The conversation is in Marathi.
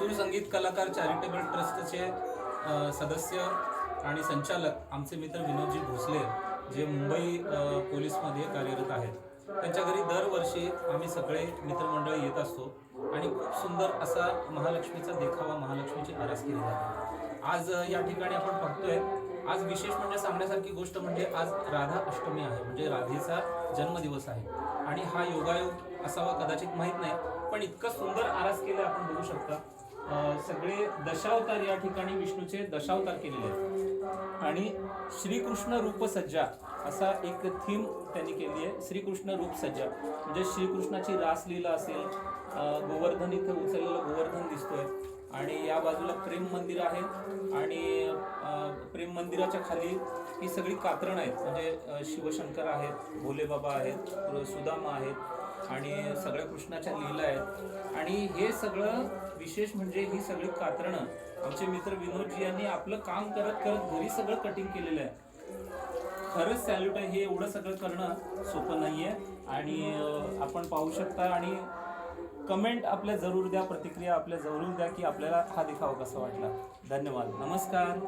सुरसंगीत कलाकार चॅरिटेबल ट्रस्टचे सदस्य आणि संचालक आमचे मित्र विनोदजी भोसले जे मुंबई पोलीसमध्ये कार्यरत आहेत. त्यांच्या घरी दरवर्षी आम्ही सगळे मित्रमंडळ येत असतो आणि खूप सुंदर असा महालक्ष्मीचा देखावा महालक्ष्मीची आरास केली जाते. आज या ठिकाणी आपण बघतोय आज विशेष म्हणजे सांगण्यासारखी गोष्ट म्हणजे आज राधा अष्टमी आहे म्हणजे राधेचा जन्मदिवस आहे. आणि हा योगायोग असावा कदाचित माहीत नाही पण इतकं सुंदर आरास केलं आपण बघू शकता. सगळे दशावतार या ठिकाणी विष्णूचे दशावतार केलेले आहेत. आणि श्रीकृष्ण रूप सज्जा असा एक थीम त्यांनी केली आहे. श्रीकृष्ण रूप सज्जा म्हणजे श्रीकृष्णाची रासलीला असेल गोवर्धन इथे उचललेलं गोवर्धन दिसतोय. आणि या बाजूला प्रेम मंदिर आहे. आणि प्रेम मंदिराच्या खाली ही सगळी कात्रण आहेत. म्हणजे शिवशंकर आहेत भोलेबाबा आहेत सुदामा आहेत. आणि सगळ्या कृष्णाच्या लीला आहेत. आणि हे सगळं विशेष म्हणजे ही सगळी कातरणं. आमचे मित्र विनोदजी यांनी आपलं काम करत करत घरी सगळं कटिंग केलेलं आहे. खरंच सॅल्यूट आहे हे एवढं सगळं करणं सोपं नाही आहे आणि आपण पाहू शकता आणि कमेंट आपल्या जरूर द्या प्रतिक्रिया आपल्या जरूर द्या की आपल्याला हा देखावा कसा वाटला. धन्यवाद. नमस्कार.